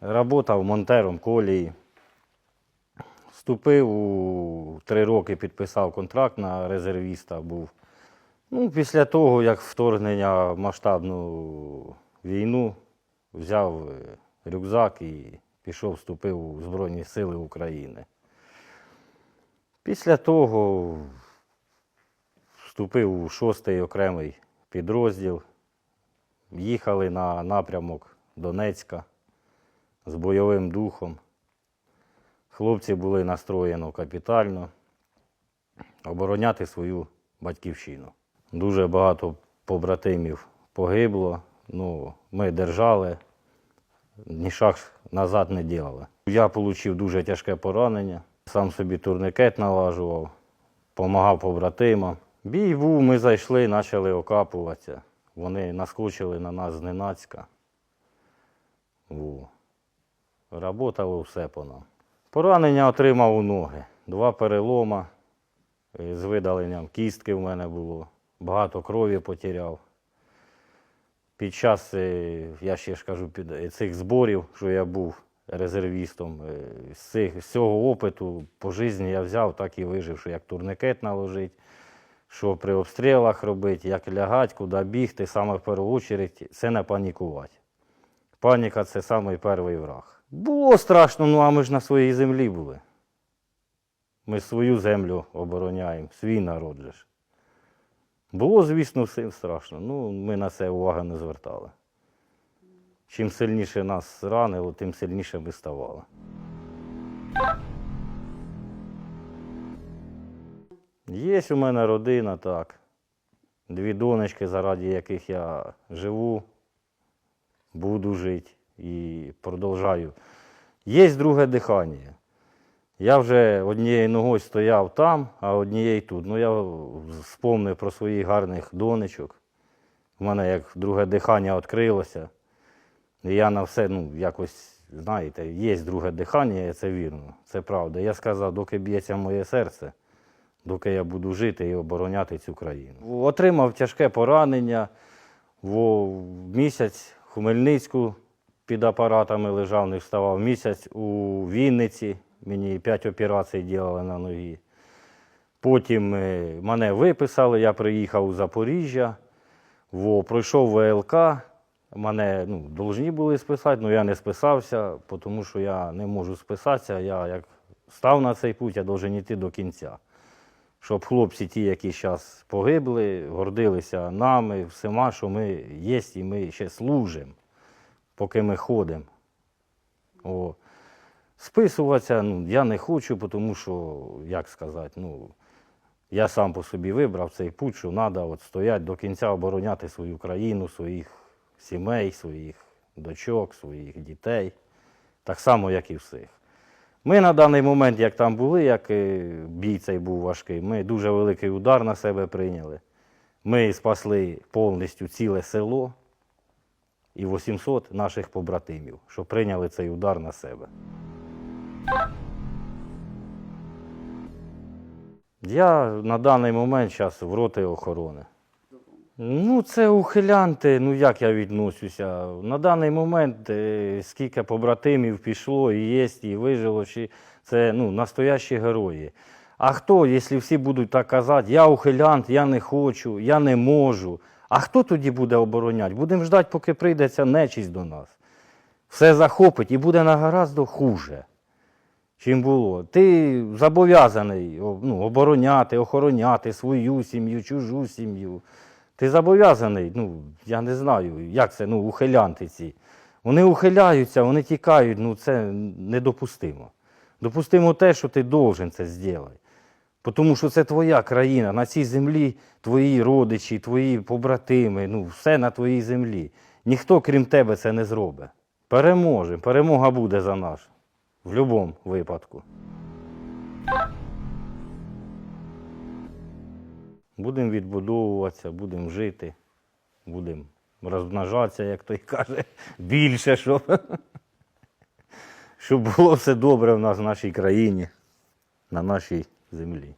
Работав монтером колії. Вступив у три роки, підписав контракт на резервіста. Був. Ну, після того, як вторгнення в масштабну війну, взяв е, рюкзак і пішов, вступив у Збройні Сили України. Після того вступив у шостий окремий підрозділ. Їхали на напрямок Донецька з бойовим духом. Хлопці були настроєно капітально обороняти свою батьківщину. Дуже багато побратимів погибло. Ну, ми держали, ні шаг назад не ділили. Я отримав дуже тяжке поранення, сам собі турникет налажував, допомагав побратимам. Бій був, ми зайшли, почали окапуватися. Вони наскочили на нас зненацька. Во. Работало все по нам. Поранення отримав у ноги. Два перелома з видаленням кістки в мене було. Багато крові потеряв. Під час, е, я ще ж кажу, під е, цих зборів, що я був резервістом, е, з, цих, з цього опиту по житті я взяв, так і вижив, що як турникет наложить, що при обстрілах робити, як лягати, куди бігти, саме в першу чергу, це не панікувати. Паніка це самий перший враг. Було страшно, ну а ми ж на своїй землі були. Ми свою землю обороняємо, свій народ же ж. Було, звісно, всім страшно. Ну, ми на це уваги не звертали. Чим сильніше нас ранило, тим сильніше ми ставали. Є у мене родина, так. Дві донечки, заради яких я живу, буду жити і продовжаю. Є друге дихання. Я вже однією ногою стояв там, а однією тут. Ну, я вспомнив про своїх гарних донечок. У мене як друге дихання відкрилося. І я на все, ну, якось, знаєте, є друге дихання, це вірно, це правда. Я сказав, доки б'ється моє серце, доки я буду жити і обороняти цю країну. Отримав тяжке поранення. Во місяць в Хмельницьку під апаратами лежав, не вставав. Місяць у Вінниці. Мені п'ять операцій робили на ногі. Потім е, мене виписали, я приїхав у Запоріжжя, во, пройшов ВЛК. Мене ну, повинні були списати, але я не списався, тому що я не можу списатися. Я як став на цей путь, я повинен йти до кінця. Щоб хлопці, ті, які зараз погибли, гордилися нами, всіма, що ми є і ми ще служимо, поки ми ходимо. О. Списуватися ну, я не хочу, тому що, як сказати, ну, я сам по собі вибрав цей путь, що треба от стояти до кінця обороняти свою країну, своїх сімей, своїх дочок, своїх дітей, так само, як і всіх. Ми на даний момент, як там були, як бій цей був важкий, ми дуже великий удар на себе прийняли. Ми спасли повністю ціле село і 800 наших побратимів, що прийняли цей удар на себе. Я на даний момент зараз в роті охорони. Ну, це ухилянти, ну як я відносюся. На даний момент е, скільки побратимів пішло, і є, і вижило, чи це ну, настоящі герої. А хто, якщо всі будуть так казати, я ухилянт, я не хочу, я не можу. А хто тоді буде обороняти? Будемо ждати, поки прийде ця нечість до нас. Все захопить і буде нагаразд хуже чим було. Ти зобов'язаний ну, обороняти, охороняти свою сім'ю, чужу сім'ю. Ти зобов'язаний, ну, я не знаю, як це, ну, ухилянти ці. Вони ухиляються, вони тікають, ну це недопустимо. Допустимо те, що ти должен це зробити. Тому що це твоя країна, на цій землі твої родичі, твої побратими, ну, все на твоїй землі. Ніхто, крім тебе, це не зробить. Переможемо, перемога буде за нас. В будь-якому випадку. Будемо відбудовуватися, будемо жити, будемо розмножатися, як той каже, більше, щоб, щоб було все добре в нас в нашій країні, на нашій землі.